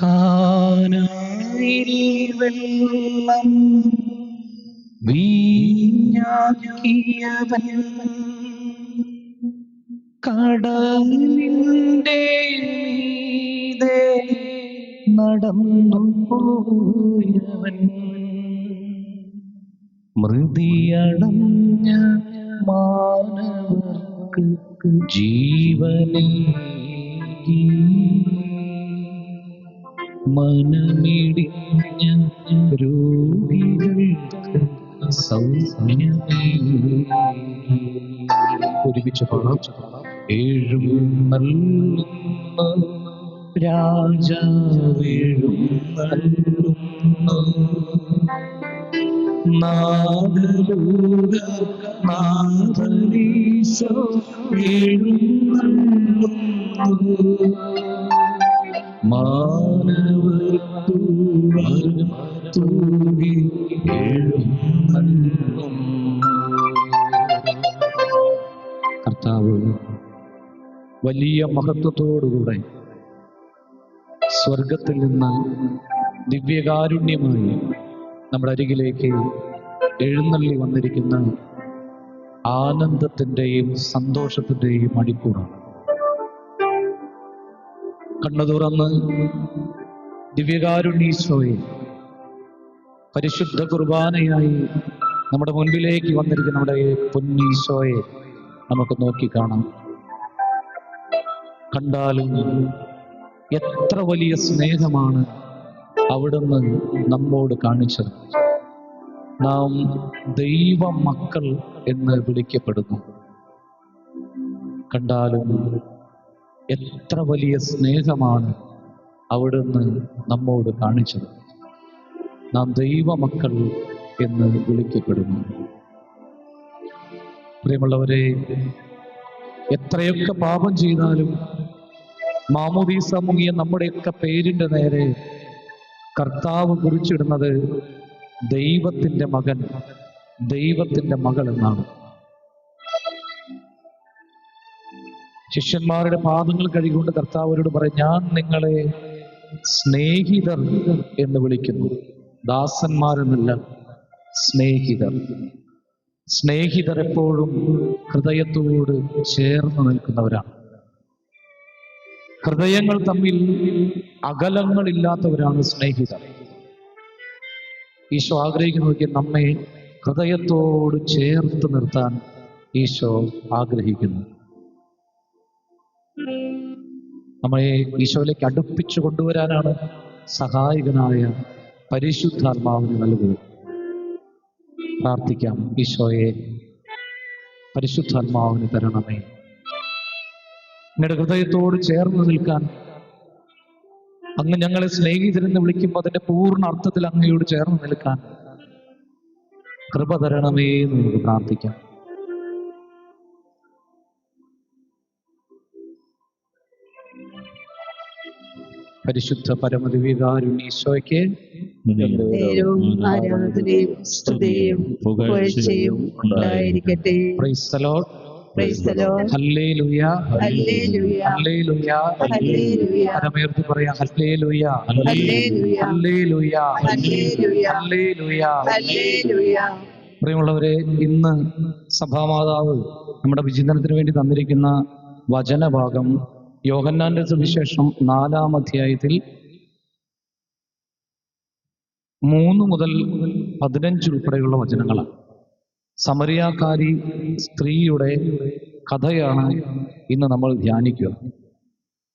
കാനായിൽ വെള്ളം വീഞ്ഞാക്കിയവൻ കടലിന്റെ മീതെ നടന്നു പോയവൻ മൃതിയടഞ്ഞ മാനവർക്ക് ജീവനേകി. മനമിടിഞ്ഞ രോഗികൾക്ക് സൗമ്യമേകി ഒരുമിച്ച് പാടാം. ഏഴും നല്ല രാജാവേഴും നാദലൂക എഴുന്നള്ളുന്നു മാനവത്തൂകി കർത്താവ് വലിയ മഹത്വത്തോടുകൂടെ സ്വർഗത്തിൽ നിന്ന് ദിവ്യകാരുണ്യമായി നമ്മുടെ അരികിലേക്ക് എഴുന്നള്ളി വന്നിരിക്കുന്ന ആനന്ദത്തിന്റെയും സന്തോഷത്തിന്റെയും മണിക്കൂറാണ് കണ്ണു തുറന്ന് ദിവ്യകാരുണ്യീശോയെ പരിശുദ്ധ കുർബാനയായി നമ്മുടെ മുൻപിലേക്ക് വന്നിരിക്കുന്ന നമ്മുടെ പൊന്നീശോയെ നമുക്ക് നോക്കി കാണാം. കണ്ടാലും എത്ര വലിയ സ്നേഹമാണ് അവിടുന്ന് നമ്മോട് കാണിച്ചത്. നാം ദൈവ മക്കൾ എന്ന് വിളിക്കപ്പെടുന്നു. കണ്ടാലും എത്ര വലിയ സ്നേഹമാണ് അവിടുന്ന് നമ്മോട് കാണിച്ചത്. നാം ദൈവമക്കൾ എന്ന് വിളിക്കപ്പെടുന്നു. പ്രിയമുള്ളവരെ എത്രയൊക്കെ പാപം ചെയ്താലും മാമുദീസ മുങ്ങിയ നമ്മുടെയൊക്കെ പേരിന്റെ നേരെ കർത്താവ് കുറിച്ചിടുന്നത് ദൈവത്തിന്റെ മകൻ ദൈവത്തിന്റെ മകൾ എന്നാണ്. ശിഷ്യന്മാരുടെ പാദങ്ങൾ കഴുകൊണ്ട് കർത്താവരോട് പറയും ഞാൻ നിങ്ങളെ സ്നേഹിതർ എന്ന് വിളിക്കുന്നു. ദാസന്മാരെന്നല്ല സ്നേഹിതർ. സ്നേഹിതർ എപ്പോഴും ഹൃദയത്തോട് ചേർന്ന് നിൽക്കുന്നവരാണ്. ഹൃദയങ്ങൾ തമ്മിൽ അകലങ്ങളില്ലാത്തവരാണ് സ്നേഹിതർ. ഈശോ ആഗ്രഹിക്കുന്നു നോക്കി നമ്മെ ഹൃദയത്തോട് ചേർത്ത് നിർത്താൻ ഈശോ ആഗ്രഹിക്കുന്നു. നമ്മളെ ഈശോയിലേക്ക് അടുപ്പിച്ചു കൊണ്ടുവരാനാണ് സഹായകനായ പരിശുദ്ധാത്മാവിന് നൽകുന്നത്. പ്രാർത്ഥിക്കാം ഈശോയെ പരിശുദ്ധാത്മാവിന് തരണമേ. നിങ്ങളുടെ ഹൃദയത്തോട് ചേർന്ന് നിൽക്കാൻ അങ്ങ് ഞങ്ങളെ സ്നേഹിതരെന്ന് വിളിക്കുമ്പോൾ അതിന്റെ പൂർണ അർത്ഥത്തിൽ അങ്ങയോട് ചേർന്ന് നിൽക്കാൻ കൃപ തരണമേ എന്ന് നമുക്ക് പ്രാർത്ഥിക്കാം. പരിശുദ്ധ ആരാധനയും സ്തുതിയും പുകഴ്ചയും ഉണ്ടായിരിക്കട്ടെ praise the Lord Praise the Lord. ഹല്ലേലൂയ ഹല്ലേലൂയ. ഹല്ലേലൂയ ഹല്ലേലൂയ. കരമേർത്തി പറയാം ഹല്ലേലൂയ ഹല്ലേലൂയ. ഹല്ലേലൂയ ഹല്ലേലൂയ. ഹല്ലേലൂയ ഹല്ലേലൂയ. പ്രിയമുള്ളവരെ ഇന്ന് സഭാമാതാവ് നമ്മുടെ വിചിന്തനത്തിന് വേണ്ടി തന്നിരിക്കുന്ന വചനഭാഗം യോഹന്നാന്റെ സുവിശേഷം നാലാം അധ്യായത്തിൽ മൂന്ന് മുതൽ പതിനഞ്ച് ഉൾപ്പെടെയുള്ള വചനങ്ങളാണ്. സമരിയാക്കാരി സ്ത്രീയുടെ കഥയാണ് ഇന്ന് നമ്മൾ ധ്യാനിക്കുക.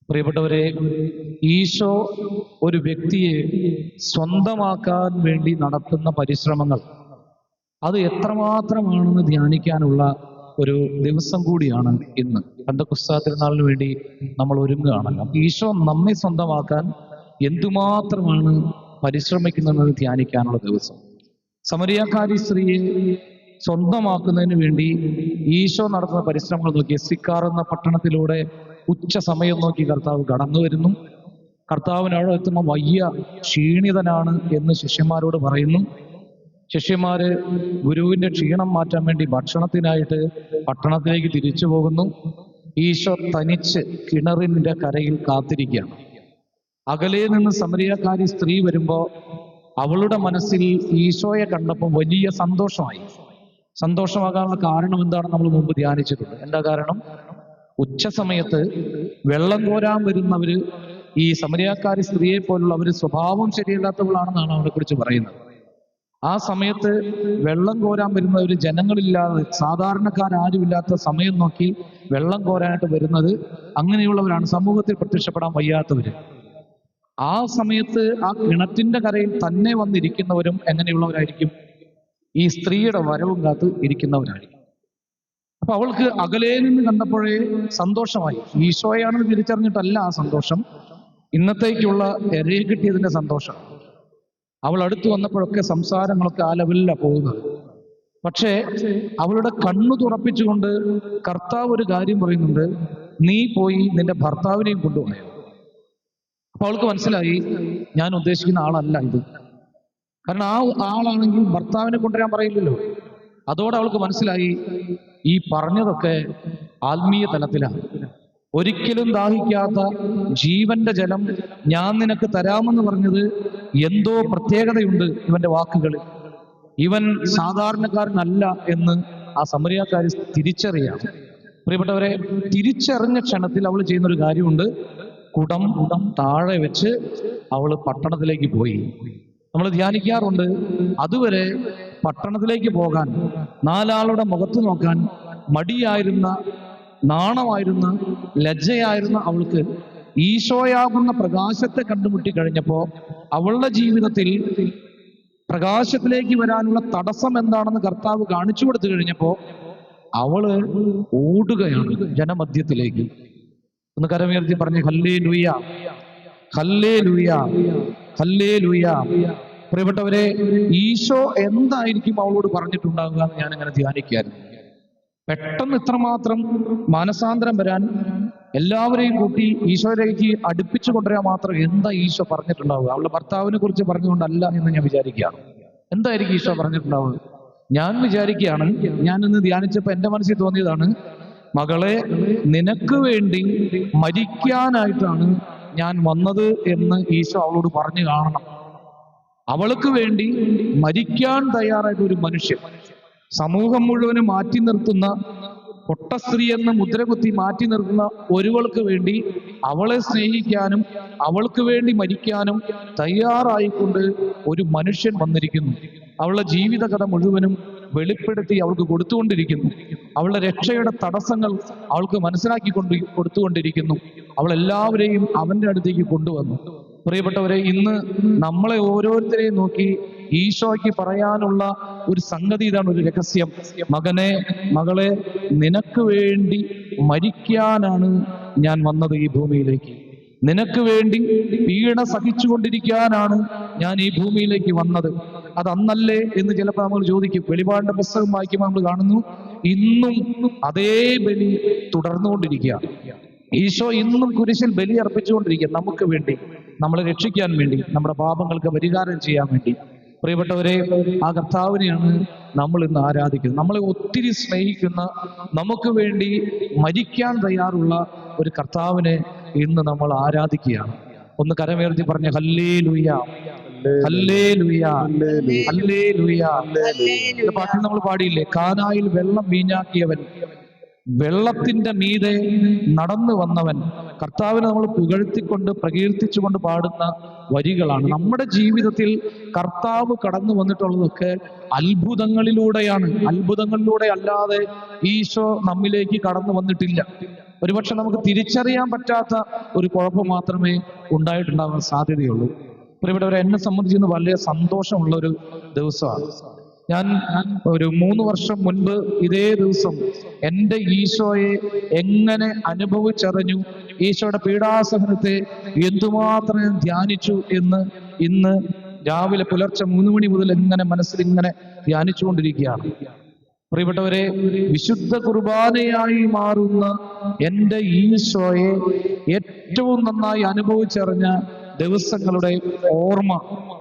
പ്രിയപ്പെട്ടവരെ ഈശോ ഒരു വ്യക്തിയെ സ്വന്തമാക്കാൻ വേണ്ടി നടത്തുന്ന പരിശ്രമങ്ങൾ അത് എത്രമാത്രമാണെന്ന് ധ്യാനിക്കാനുള്ള ഒരു ദിവസം കൂടിയാണ് ഇന്ന്. പന്തക്കുസ്താ തിരുനാളിന് വേണ്ടി നമ്മൾ ഒരുങ്ങുകയാണ് ഈശോ നമ്മെ സ്വന്തമാക്കാൻ എന്തുമാത്രമാണ് പരിശ്രമിക്കുന്നതെന്ന് ധ്യാനിക്കാനുള്ള ദിവസം. സമരിയാക്കാരി സ്ത്രീയെ സ്വന്തമാക്കുന്നതിന് വേണ്ടി ഈശോ നടത്തുന്ന പരിശ്രമങ്ങൾ നോക്കി എസ്സിക്കാർ എന്ന പട്ടണത്തിലൂടെ ഉച്ച സമയം നോക്കി കർത്താവ് കടന്നു വരുന്നു. കർത്താവിനവിടെ എത്തുമ്പോൾ വയ്യ ക്ഷീണിതനാണ് എന്ന് ശിഷ്യന്മാരോട് പറയുന്നു. ശിഷ്യന്മാര് ഗുരുവിന്റെ ക്ഷീണം മാറ്റാൻ വേണ്ടി ഭക്ഷണത്തിനായിട്ട് പട്ടണത്തിലേക്ക് തിരിച്ചു പോകുന്നു. ഈശോ തനിച്ച് കിണറിന്റെ കരയിൽ കാത്തിരിക്കുകയാണ്. അകലെ നിന്ന് സമരിയക്കാരി സ്ത്രീ വരുമ്പോ അവളുടെ മനസ്സിൽ ഈശോയെ കണ്ടപ്പോൾ വലിയ സന്തോഷമായി. സന്തോഷമാകാനുള്ള കാരണം എന്താണെന്ന് നമ്മൾ മുമ്പ് ധ്യാനിച്ചിട്ടുണ്ട്. എന്താ കാരണം? ഉച്ച സമയത്ത് വെള്ളം കോരാൻ വരുന്നവര് ഈ സമരിയാക്കാരി സ്ത്രീയെ പോലുള്ളവര് സ്വഭാവം ശരിയല്ലാത്തവളാണെന്നാണ് അവരെ കുറിച്ച് പറയുന്നത്. ആ സമയത്ത് വെള്ളം കോരാൻ വരുന്ന ഒരു ജനങ്ങളില്ലാതെ സാധാരണക്കാരാരുമില്ലാത്ത സമയം നോക്കി വെള്ളം കോരാനായിട്ട് വരുന്നത് അങ്ങനെയുള്ളവരാണ്. സമൂഹത്തിൽ പ്രത്യക്ഷപ്പെടാൻ വയ്യാത്തവര്. ആ സമയത്ത് ആ കിണറ്റിന്റെ കരയിൽ തന്നെ വന്നിരിക്കുന്നവരും എങ്ങനെയുള്ളവരായിരിക്കും? ഈ സ്ത്രീയുടെ വരവും കാത്ത് ഇരിക്കുന്നവരായിരിക്കും. അപ്പൊ അവൾക്ക് അകലെ നിന്ന് കണ്ടപ്പോഴേ സന്തോഷമായി. ഈശോയാണെന്ന് തിരിച്ചറിഞ്ഞിട്ടല്ല ആ സന്തോഷം. ഇന്നത്തേക്കുള്ള എരയെ കിട്ടിയതിന്റെ സന്തോഷം. അവൾ അടുത്ത് വന്നപ്പോഴൊക്കെ സംസാരങ്ങളൊക്കെ ആ ലെവലിലാണ് പോകുന്നത്. പക്ഷേ അവളുടെ കണ്ണു തുറപ്പിച്ചുകൊണ്ട് കർത്താവ് ഒരു കാര്യം പറയുന്നുണ്ട്. നീ പോയി നിന്റെ ഭർത്താവിനെയും കൊണ്ടുപോയോ. അപ്പൊ അവൾക്ക് മനസ്സിലായി ഞാൻ ഉദ്ദേശിക്കുന്ന ആളല്ല ഇത്. കാരണം ആ ആളാണെങ്കിൽ ഭർത്താവിനെ കൊണ്ടുവരാൻ പറയില്ലല്ലോ. അതോടെ അവൾക്ക് മനസ്സിലായി ഈ പറഞ്ഞതൊക്കെ ആത്മീയ തലത്തിലാണ്. ഒരിക്കലും ദാഹിക്കാത്ത ജീവന്റെ ജലം ഞാൻ നിനക്ക് തരാമെന്ന് പറഞ്ഞത് എന്തോ പ്രത്യേകതയുണ്ട് ഇവന്റെ വാക്കുകളിൽ. ഇവൻ സാധാരണക്കാരനല്ല എന്ന് ആ സമരിയാക്കാരി തിരിച്ചറിയാം. പ്രിയപ്പെട്ടവരെ തിരിച്ചറിഞ്ഞ ക്ഷണത്തിൽ അവൾ ചെയ്യുന്ന ഒരു കാര്യമുണ്ട്. കുടം കുടം താഴെ വെച്ച് അവൾ പട്ടണത്തിലേക്ക് പോയി. നമ്മൾ ധ്യാനിക്കാറുണ്ട് അതുവരെ പട്ടണത്തിലേക്ക് പോകാൻ നാലാളുടെ മുഖത്ത് നോക്കാൻ മടിയായിരുന്ന നാണമായിരുന്ന ലജ്ജയായിരുന്ന അവൾക്ക് ഈശോയാകുന്ന പ്രകാശത്തെ കണ്ടുമുട്ടി കഴിഞ്ഞപ്പോൾ അവളുടെ ജീവിതത്തിൽ പ്രകാശത്തിലേക്ക് വരാനുള്ള തടസ്സം എന്താണെന്ന് കർത്താവ് കാണിച്ചു കൊടുത്തു കഴിഞ്ഞപ്പോൾ അവൾ ഓടുകയാണ് ജനമധ്യത്തിലേക്ക്. ഒന്ന് കരമുയർത്തി പറഞ്ഞു ഹല്ലേ ലുയ ഹല്ലേ ലുയ ഹല്ലേ ലുയ പ്രിയപ്പെട്ടവരെ ഈശോ എന്തായിരിക്കും അവളോട് പറഞ്ഞിട്ടുണ്ടാവുക എന്ന് ഞാൻ അങ്ങനെ ധ്യാനിക്കായിരുന്നു പെട്ടെന്ന് ഇത്രമാത്രം മാനസാന്തരം വരാൻ എല്ലാവരെയും കൂട്ടി ഈശോയിലേക്ക് അടുപ്പിച്ചു കൊണ്ടുവരാൻ മാത്രം എന്താ ഈശോ പറഞ്ഞിട്ടുണ്ടാവുക? അവളുടെ ഭർത്താവിനെ കുറിച്ച് പറഞ്ഞുകൊണ്ടല്ല എന്ന് ഞാൻ വിചാരിക്കുകയാണ്. എന്തായിരിക്കും ഈശോ പറഞ്ഞിട്ടുണ്ടാവുക? ഞാൻ വിചാരിക്കുകയാണ് ഞാൻ ഇന്ന് ധ്യാനിച്ചപ്പോ എന്റെ മനസ്സിൽ തോന്നിയതാണ് മകളെ നിനക്ക് വേണ്ടി മരിക്കാനായിട്ടാണ് ഞാൻ വന്നത് എന്ന് ഈശോ അവളോട് പറഞ്ഞു കാണണം. അവൾക്ക് വേണ്ടി മരിക്കാൻ തയ്യാറായിട്ട് ഒരു മനുഷ്യൻ സമൂഹം മുഴുവനെ മാറ്റി നിർത്തുന്ന പൊട്ടസ്ത്രീ എന്ന മുദ്രകുത്തി മാറ്റി നിർത്തുന്ന ഒരുവൾക്ക് വേണ്ടി അവളെ സ്നേഹിക്കാനും അവൾക്ക് വേണ്ടി മരിക്കാനും തയ്യാറായിക്കൊണ്ട് ഒരു മനുഷ്യൻ വന്നിരിക്കുന്നു. അവളുടെ ജീവിതകഥ മുഴുവനും വെളിപ്പെടുത്തി അവൾക്ക് കൊടുത്തുകൊണ്ടിരിക്കുന്നു. അവളുടെ രക്ഷയുടെ തടസ്സങ്ങൾ അവൾക്ക് മനസ്സിലാക്കി കൊണ്ട് കൊടുത്തുകൊണ്ടിരിക്കുന്നു. അവൾ എല്ലാവരെയും അവന്റെ അടുത്തേക്ക് കൊണ്ടുവന്നു. പ്രിയപ്പെട്ടവരെ ഇന്ന് നമ്മളെ ഓരോരുത്തരെയും നോക്കി ഈശോയ്ക്ക് പറയാനുള്ള ഒരു സംഗതി ഇതാണ് ഒരു രഹസ്യം. മകനെ മകളെ നിനക്ക് വേണ്ടി മരിക്കാനാണ് ഞാൻ വന്നത് ഈ ഭൂമിയിലേക്ക്. നിനക്ക് വേണ്ടി പീഡ സഹിച്ചുകൊണ്ടിരിക്കാനാണ് ഞാൻ ഈ ഭൂമിയിലേക്ക് വന്നത്. അത് അന്നല്ലേ എന്ന് ചിലപ്പോൾ നമ്മൾ ചോദിക്കും. വെളിപാടിന്റെ പുസ്തകം വായിക്കുമ്പോൾ നമ്മൾ കാണുന്നു ഇന്നും അതേ ബലി തുടർന്നുകൊണ്ടിരിക്കുകയാണ് ഈശോ ഇന്നും കുരിശിൽ ബലി അർപ്പിച്ചുകൊണ്ടിരിക്കുക. നമുക്ക് വേണ്ടി നമ്മളെ രക്ഷിക്കാൻ വേണ്ടി നമ്മുടെ പാപങ്ങൾക്ക് പരിഹാരം ചെയ്യാൻ വേണ്ടി. പ്രിയപ്പെട്ടവരെ ആ കർത്താവിനെയാണ് നമ്മൾ ഇന്ന് ആരാധിക്കുന്നത്. നമ്മളെ ഒത്തിരി സ്നേഹിക്കുന്ന നമുക്ക് വേണ്ടി മരിക്കാൻ തയ്യാറുള്ള ഒരു കർത്താവിനെ ഇന്ന് നമ്മൾ ആരാധിക്കുകയാണ്. ഒന്ന് കരമേർത്തി പറഞ്ഞ ഹല്ലേ ലുയ ഹല്ലേ ലുയ ഹല്ലേ ലുയ പാട്ടിൽ നമ്മൾ പാടിയില്ലേ കാനായിൽ വെള്ളം വീഞ്ഞാക്കിയവൻ വെള്ളത്തിന്റെ മീതെ നടന്നു വന്നവൻ കർത്താവിനെ നമ്മൾ പുകഴ്ത്തിക്കൊണ്ട് പ്രകീർത്തിച്ചുകൊണ്ട് പാടുന്ന വരികളാണ്. നമ്മുടെ ജീവിതത്തിൽ കർത്താവ് കടന്നു വന്നിട്ടുള്ളതൊക്കെ അത്ഭുതങ്ങളിലൂടെയാണ്. അത്ഭുതങ്ങളിലൂടെ അല്ലാതെ ഈശോ നമ്മിലേക്ക് കടന്നു വന്നിട്ടില്ല. ഒരുപക്ഷെ നമുക്ക് തിരിച്ചറിയാൻ പറ്റാത്ത ഒരു കുഴപ്പം മാത്രമേ ഉണ്ടായിട്ടുണ്ടാകാൻ സാധ്യതയുള്ളൂ. പ്രിയപ്പെട്ടവരെ എന്നെ സംബന്ധിച്ച് ഇന്ന് വലിയ സന്തോഷമുള്ള ഒരു ദിവസമാണ്. ഞാൻ ഒരു മൂന്ന് വർഷം മുൻപ് ഇതേ ദിവസം എന്റെ ഈശോയെ എങ്ങനെ അനുഭവിച്ചറിഞ്ഞു? ഈശോയുടെ പീഡാസഹനത്തെ എന്തുമാത്രം ഞാൻ ധ്യാനിച്ചു എന്ന് ഇന്ന് രാവിലെ പുലർച്ചെ മൂന്ന് മണി മുതൽ എങ്ങനെ മനസ്സിൽ ഇങ്ങനെ ധ്യാനിച്ചുകൊണ്ടിരിക്കുകയാണ്. പ്രിയപ്പെട്ടവരെ വിശുദ്ധ കുർബാനയായി മാറുന്ന എന്റെ ഈശോയെ ഏറ്റവും നന്നായി അനുഭവിച്ചറിഞ്ഞ ദിവസങ്ങളുടെ ഓർമ്മ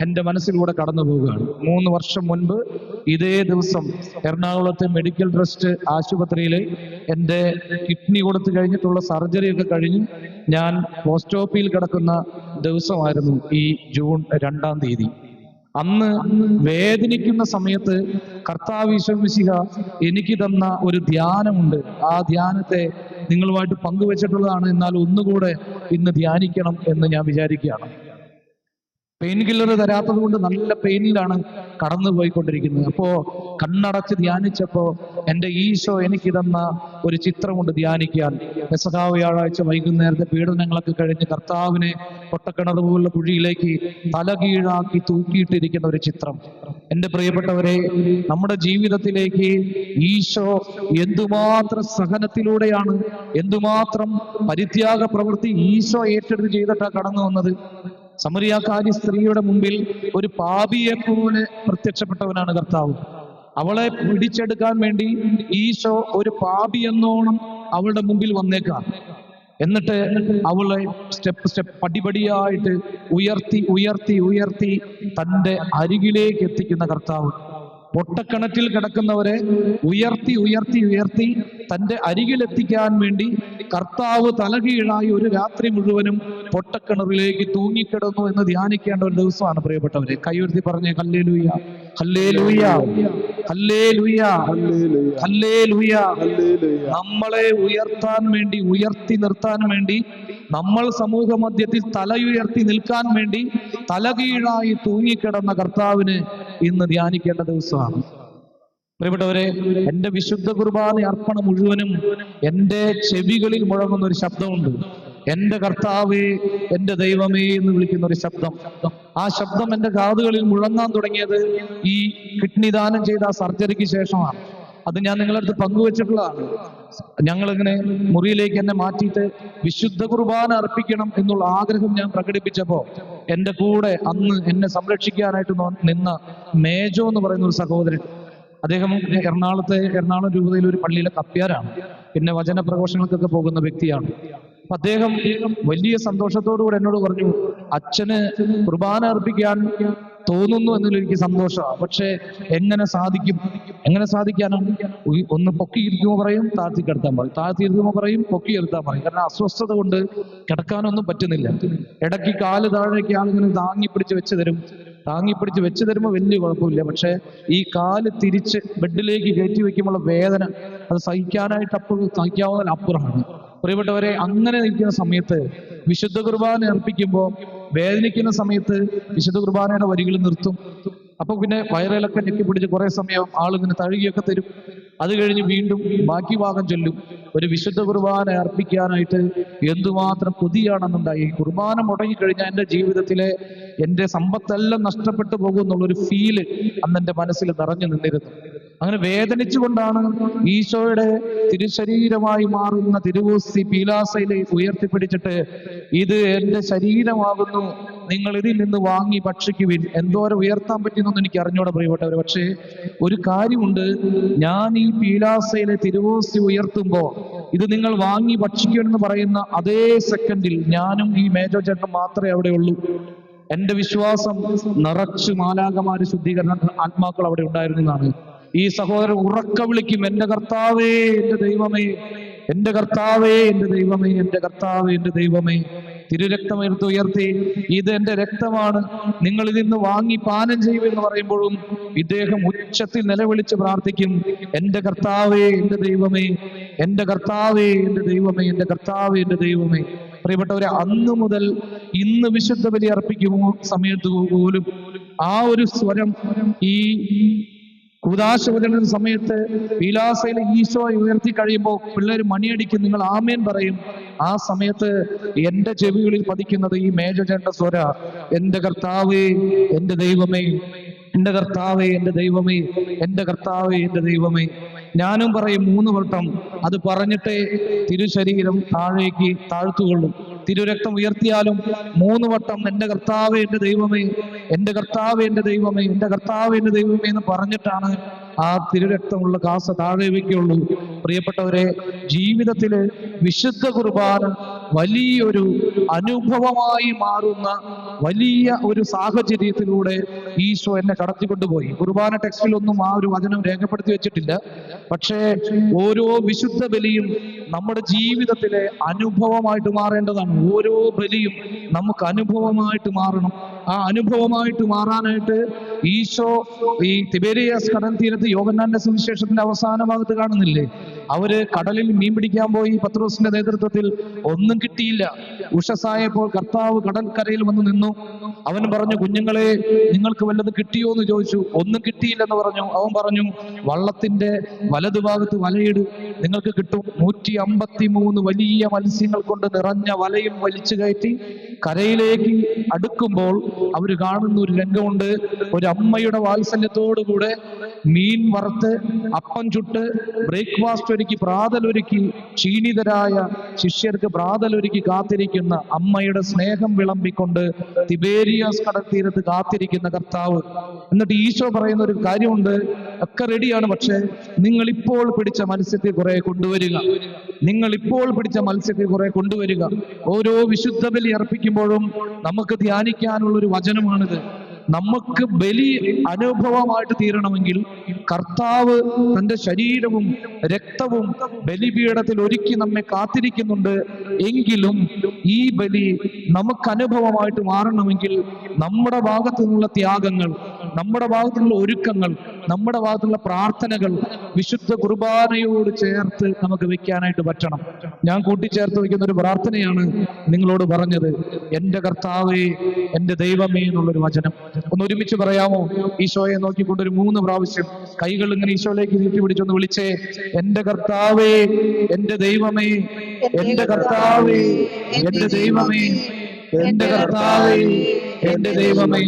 എന്റെ മനസ്സിലൂടെ കടന്നു പോവുകയാണ്. മൂന്ന് വർഷം മുൻപ് ഇതേ ദിവസം എറണാകുളത്തെ മെഡിക്കൽ ട്രസ്റ്റ് ആശുപത്രിയിൽ എന്റെ കിഡ്നി കൊടുത്തു കഴിഞ്ഞിട്ടുള്ള സർജറി ഒക്കെ കഴിഞ്ഞ് ഞാൻ പോസ്റ്റോപ്പിയിൽ കിടക്കുന്ന ദിവസമായിരുന്നു ഈ ജൂൺ രണ്ടാം തീയതി. അന്ന് വേദനിക്കുന്ന സമയത്ത് കർത്താവ് എനിക്ക് തന്ന ഒരു ധ്യാനമുണ്ട്. ആ ധ്യാനത്തെ നിങ്ങളുമായിട്ട് പങ്കുവച്ചിട്ടുള്ളതാണ്. എന്നാൽ ഒന്നുകൂടെ ഇന്ന് ധ്യാനിക്കണം എന്ന് ഞാൻ വിചാരിക്കുകയാണ്. പെയിൻ കില്ലർ തരാത്തത് കൊണ്ട് നല്ല പെയിനിലാണ് കടന്നു പോയിക്കൊണ്ടിരിക്കുന്നത് അപ്പോ കണ്ണടച്ച് ധ്യാനിച്ചപ്പോ എന്റെ ഈശോ എനിക്ക് തന്ന ഒരു ചിത്രം ചിത്രമുണ്ട് ധ്യാനിക്കാൻ. പെസഹാവ് വ്യാഴാഴ്ച വൈകുന്നേരത്തെ പീഡനങ്ങളൊക്കെ കഴിഞ്ഞ് കർത്താവിനെ പൊട്ടക്കിണർ പോലുള്ള കുഴിയിലേക്ക് തല കീഴാക്കി തൂക്കിയിട്ടിരിക്കുന്ന ഒരു ചിത്രം. എന്റെ പ്രിയപ്പെട്ടവരെ നമ്മുടെ ജീവിതത്തിലേക്ക് ഈശോ എന്തുമാത്രം സഹനത്തിലൂടെയാണ് എന്തുമാത്രം പരിത്യാഗ പ്രവൃത്തി ഈശോ ഏറ്റെടുത്ത് ചെയ്തിട്ടാണ് കടന്നു വന്നത്? സമറിയാക്കാരി സ്ത്രീയുടെ മുമ്പിൽ ഒരു പാപിയെ പോലെ പ്രത്യക്ഷപ്പെട്ടവനാണ് കർത്താവ്. അവളെ പിടിച്ചെടുക്കാൻ വേണ്ടി ഈശോ ഒരു പാപി എന്നോണം അവളുടെ മുമ്പിൽ വന്നേക്കാം. എന്നിട്ട് അവളെ സ്റ്റെപ്പ് സ്റ്റെപ്പ് പടിപടിയായിട്ട് ഉയർത്തി ഉയർത്തി ഉയർത്തി തന്റെ അരികിലേക്ക് എത്തിക്കുന്ന കർത്താവ്. പൊട്ടക്കിണറ്റിൽ കിടക്കുന്നവരെ ഉയർത്തി ഉയർത്തി ഉയർത്തി തന്റെ അരികിലെത്തിക്കാൻ വേണ്ടി കർത്താവ് തലകീഴായി ഒരു രാത്രി മുഴുവനും പൊട്ടക്കിണറിലേക്ക് തൂങ്ങിക്കിടന്നു എന്ന് ധ്യാനിക്കേണ്ട ഒരു ദിവസമാണ് പ്രിയപ്പെട്ടവരെ കൈയുരുത്തി പറഞ്ഞേ കല്ലേ ലൂയ ഹല്ലേ ലൂയ ഹല്ലേ ലൂയ. ഹല്ലേ ലൂയ. നമ്മളെ ഉയർത്താൻ വേണ്ടി ഉയർത്തി നിർത്താൻ വേണ്ടി നമ്മൾ സമൂഹ മധ്യത്തിൽ തലയുയർത്തി നിൽക്കാൻ വേണ്ടി തലകീഴായി തൂങ്ങിക്കിടന്ന കർത്താവിന് ഇന്ന് ധ്യാനിക്കേണ്ട ദിവസമാണ് പ്രിയപ്പെട്ടവരെ എന്റെ വിശുദ്ധ കുർബാന അർപ്പണം മുഴുവനും എന്റെ ചെവികളിൽ മുഴങ്ങുന്ന ഒരു ശബ്ദമുണ്ട്. എന്റെ കർത്താവേ എന്റെ ദൈവമേ എന്ന് വിളിക്കുന്ന ഒരു ശബ്ദം. ആ ശബ്ദം എന്റെ കാതുകളിൽ മുഴങ്ങാൻ തുടങ്ങിയത് ഈ കിഡ്നി ദാനം ചെയ്ത ആ സർജറിക്ക് ശേഷമാണ്. അത് ഞാൻ നിങ്ങളുടെ അടുത്ത് പങ്കുവച്ചിട്ടുള്ളതാണ് ഞങ്ങളിങ്ങനെ മുറിയിലേക്ക് എന്നെ മാറ്റിയിട്ട് വിശുദ്ധ കുർബാന അർപ്പിക്കണം എന്നുള്ള ആഗ്രഹം ഞാൻ പ്രകടിപ്പിച്ചപ്പോ എന്റെ കൂടെ അന്ന് എന്നെ സംരക്ഷിക്കാനായിട്ട് നിന്ന മേജോ എന്ന് പറയുന്ന ഒരു സഹോദരൻ അദ്ദേഹം എറണാകുളത്തെ എറണാകുളം രൂപതയിൽ ഒരു പള്ളിയിലെ കപ്പ്യാരാണ്. പിന്നെ വചന പ്രഘോഷങ്ങൾക്കൊക്കെ പോകുന്ന വ്യക്തിയാണ്. അപ്പൊ അദ്ദേഹം വലിയ സന്തോഷത്തോടുകൂടെ എന്നോട് പറഞ്ഞു അച്ഛന് കുർബാന അർപ്പിക്കാൻ തോന്നുന്നു എന്നതിൽ എനിക്ക് സന്തോഷമാണ്. പക്ഷെ എങ്ങനെ സാധിക്കും? എങ്ങനെ സാധിക്കാനാണ് ഒന്ന് പൊക്കിയിരിക്കുമ്പോൾ പറയും താഴ്ത്തി കിടത്താൻ പറയും. താഴ്ത്തി ഇരുത്തുമോ പറയും പൊക്കി ഇരുത്താൻ പറയും. കാരണം അസ്വസ്ഥത കൊണ്ട് കിടക്കാനൊന്നും പറ്റുന്നില്ല. ഇടയ്ക്ക് കാൽ താഴേക്ക് ആളിങ്ങനെ താങ്ങി പിടിച്ച് വെച്ച് തരും. താങ്ങി പിടിച്ച് വെച്ച് തരുമ്പോൾ വലിയ കുഴപ്പമില്ല. പക്ഷെ ഈ കാൽ തിരിച്ച് ബെഡിലേക്ക് കയറ്റി വെക്കുമ്പോൾ വേദന അത് സഹിക്കാനായിട്ട് അപ്പോൾ സഹിക്കാവുന്ന അപ്പുറമാണ്. പ്രിയപ്പെട്ടവരെ അങ്ങനെ നിൽക്കുന്ന സമയത്ത് വിശുദ്ധ കുർബാന അർപ്പിക്കുമ്പോൾ വേദനിക്കുന്ന സമയത്ത് വിശുദ്ധ കുർബാനയുടെ വരികൾ നിർത്തും. അപ്പൊ പിന്നെ വയറിലൊക്കെ ഞെക്കി പിടിച്ച് കുറെ സമയം ആളിങ്ങനെ തഴുകിയൊക്കെ തരും. അത് കഴിഞ്ഞ് വീണ്ടും ബാക്കി ഭാഗം ചൊല്ലും. ഒരു വിശുദ്ധ കുർബാന അർപ്പിക്കാനായിട്ട് എന്തുമാത്രം കൊതിയാണെന്നുണ്ടായി. കുർബാന മുടങ്ങിക്കഴിഞ്ഞാൽ എന്റെ ജീവിതത്തിലെ എന്റെ സമ്പത്തെല്ലാം നഷ്ടപ്പെട്ടു പോകും എന്നുള്ളൊരു ഫീൽ അന്ന് എന്റെ മനസ്സിൽ നിറഞ്ഞു നിന്നിരുന്നു. അങ്ങനെ വേദനിച്ചുകൊണ്ടാണ് ഈശോയുടെ തിരുശരീരമായി മാറുന്ന തിരുവൂസി പീലാസയിലെ ഉയർത്തിപ്പിടിച്ചിട്ട് ഇത് എന്റെ ശരീരമാകുന്നു നിങ്ങൾ ഇതിൽ നിന്ന് വാങ്ങി ഭക്ഷിക്കുവിൻ. എന്തോരം ഉയർത്താൻ പറ്റുന്നൊന്നും എനിക്ക് അറിഞ്ഞൂടെ പ്രിയപ്പെട്ടവർ പക്ഷേ ഒരു കാര്യമുണ്ട്. ഞാൻ ഈ പീലാസയിലെ തിരുവോസി ഉയർത്തുമ്പോൾ ഇത് നിങ്ങൾ വാങ്ങി ഭക്ഷിക്കുമെന്ന് പറയുന്ന അതേ സെക്കൻഡിൽ ഞാനും ഈ മേജോ ചേട്ടൻ മാത്രമേ അവിടെ ഉള്ളൂ. എന്റെ വിശ്വാസം നിറച്ചു മാലാകമാര് ശുദ്ധീകരണ ആത്മാക്കൾ അവിടെ ഉണ്ടായിരുന്നു എന്നാണ് ഈ സഹോദരൻ ഉറക്ക വിളിക്കും എന്റെ കർത്താവേ എന്റെ ദൈവമേ എന്റെ കർത്താവേ എന്റെ ദൈവമേ എന്റെ കർത്താവേ എന്റെ ദൈവമേ തിരുരക്തം എടുത്ത് ഉയർത്തി. ഇത് എന്റെ രക്തമാണ്. നിങ്ങൾ ഇതിന്ന് വാങ്ങി പാനം ചെയ്യുമെന്ന് പറയുമ്പോഴും ഇദ്ദേഹം ഉച്ചത്തിൽ നിലവിളിച്ച് പ്രാർത്ഥിക്കും എന്റെ കർത്താവേ എന്റെ ദൈവമേ എന്റെ കർത്താവേ എന്റെ ദൈവമേ എന്റെ കർത്താവേ എന്റെ ദൈവമേ. പ്രിയപ്പെട്ടവരെ അന്ന് മുതൽ ഇന്ന് വിശുദ്ധ ബലി അർപ്പിക്കുമോ സമയത്ത് പോലും ആ ഒരു സ്വരം ഈ കൂതാശവചന സമയത്ത് പീലാസയിൽ ഈശോ ഉയർത്തി കഴിയുമ്പോൾ പിള്ളേർ മണിയടിക്കും നിങ്ങൾ ആമേൻ പറയും. ആ സമയത്ത് എന്റെ ചെവികളിൽ പതിക്കുന്നത് ഈ മേജർ ചേട്ട സ്വര. എന്റെ കർത്താവേ എന്റെ ദൈവമേ എന്റെ കർത്താവേ എന്റെ ദൈവമേ എന്റെ കർത്താവേ എന്റെ ദൈവമേ. ഞാനും പറയും മൂന്ന് വട്ടം. അത് പറഞ്ഞിട്ടേ തിരുശരീരം താഴേക്ക് താഴ്ത്തുകൊള്ളും. തിരുരക്തം ഉയർത്തിയാലും മൂന്ന് വട്ടം എന്റെ കർത്താവ് എന്റെ ദൈവമേ എന്റെ കർത്താവ് എന്റെ ദൈവമേ എന്റെ കർത്താവ് എന്റെ ദൈവമേ എന്ന് പറഞ്ഞിട്ടാണ് ആ തിരുരക്തമുള്ള കാസ താഴെ വയ്ക്കുള്ളൂ. പ്രിയപ്പെട്ടവരെ ജീവിതത്തിലെ വിശുദ്ധ കുർബാന വലിയൊരു അനുഭവമായി മാറുന്ന വലിയ ഒരു സാഹചര്യത്തിലൂടെ ഈശോ എന്നെ കടത്തിക്കൊണ്ടുപോയി. കുർബാന ടെക്സ്റ്റിലൊന്നും ആ ഒരു വചനം രേഖപ്പെടുത്തി വെച്ചിട്ടില്ല. പക്ഷേ ഓരോ വിശുദ്ധ ബലിയും നമ്മുടെ ജീവിതത്തിലെ അനുഭവമായിട്ട് മാറേണ്ടതാണ്. ഓരോ ബലിയും നമുക്ക് അനുഭവമായിട്ട് മാറണം. ആ അനുഭവമായിട്ട് മാറാനായിട്ട് ഈശോ ഈ തിബേരിയസ് കടൽ തീരത്ത് യോഗന്നാന്റെ സുവിശേഷത്തിന്റെ അവസാന ഭാഗത്ത് കാണുന്നില്ലേ? അവർ കടലിൽ മീൻ പിടിക്കാൻ പോയി. പത്രോസിന്റെ നേതൃത്വത്തിൽ ഒന്നും കിട്ടിയില്ല. ഉഷസായപ്പോൾ കർത്താവ് കടൽക്കരയിൽ വന്ന് നിന്നു. അവൻ പറഞ്ഞു കുഞ്ഞുങ്ങളെ നിങ്ങൾക്ക് വല്ലത് കിട്ടിയോ എന്ന് ചോദിച്ചു. ഒന്നും കിട്ടിയില്ലെന്ന് പറഞ്ഞു. അവൻ പറഞ്ഞു വള്ളത്തിന്റെ വലതുഭാഗത്ത് വലയിട് നിങ്ങൾക്ക് കിട്ടും. നൂറ്റി അമ്പത്തി മൂന്ന് വലിയ മത്സ്യങ്ങൾ കൊണ്ട് നിറഞ്ഞ വലയും വലിച്ചു കയറ്റി കരയിലേക്ക് അടുക്കുമ്പോൾ അവർ കാണുന്ന ഒരു രംഗമുണ്ട്. ഒരു അമ്മയുടെ വാത്സല്യത്തോടുകൂടെ മീൻ വറുത്ത് അപ്പം ചുട്ട് ബ്രേക്ക്ഫാസ്റ്റ് ഒരുക്കി പ്രാതലൊരുക്കി ക്ഷീണിതരായ ശിഷ്യർക്ക് പ്രാതലൊരുക്കി കാത്തിരിക്കുന്ന അമ്മയുടെ സ്നേഹം വിളമ്പിക്കൊണ്ട് തിബേരിയാസ് കടൽത്തീരത്ത് കാത്തിരിക്കുന്ന കർത്താവ്. എന്നിട്ട് ഈശോ പറയുന്ന ഒരു കാര്യമുണ്ട്. ഒക്കെ റെഡിയാണ് പക്ഷേ നിങ്ങൾ ഇപ്പോൾ പിടിച്ച മത്സ്യത്തെ കുറെ കൊണ്ടുവരിക. നിങ്ങൾ ഇപ്പോൾ പിടിച്ച മത്സ്യത്തെ കുറെ കൊണ്ടുവരിക. ഓരോ വിശുദ്ധ ബലി അർപ്പിക്കുമ്പോഴും നമുക്ക് ധ്യാനിക്കാനുള്ള ഒരു വചനമാണിത്. നമുക്ക് ബലി അനുഭവമായിട്ട് തീരണമെങ്കിൽ കർത്താവ് തന്റെ ശരീരവും രക്തവും ബലിപീഠത്തിൽ ഒരുക്കി നമ്മെ കാത്തിരിക്കുന്നുണ്ട്. എങ്കിലും ഈ ബലി നമുക്ക് അനുഭവമായിട്ട് മാറണമെങ്കിൽ നമ്മുടെ ഭാഗത്തു നിന്നുള്ള ത്യാഗങ്ങൾ നമ്മുടെ ഭാഗത്തുള്ള ഒരുക്കങ്ങൾ നമ്മുടെ ഭാഗത്തുള്ള പ്രാർത്ഥനകൾ വിശുദ്ധ കുർബാനയോട് ചേർത്ത് നമുക്ക് വെക്കാനായിട്ട് പറ്റണം. ഞാൻ കൂട്ടിച്ചേർത്ത് വെക്കുന്ന ഒരു പ്രാർത്ഥനയാണ് നിങ്ങളോട് പറഞ്ഞത്. എന്റെ കർത്താവേ എന്റെ ദൈവമേ എന്നുള്ളൊരു വചനം. ഒന്ന് ഒരുമിച്ച് പറയാമോ? ഈശോയെ നോക്കിക്കൊണ്ട് ഒരു മൂന്ന് പ്രാവശ്യം കൈകൾ ഇങ്ങനെ ഈശോയിലേക്ക് നീട്ടി പിടിച്ചൊന്ന് വിളിച്ചേ. എന്റെ കർത്താവേ എന്റെ ദൈവമേ എന്റെ കർത്താവേ എന്റെ ദൈവമേ. എന്റെ കർത്താവേ എന്റെ ദൈവമേ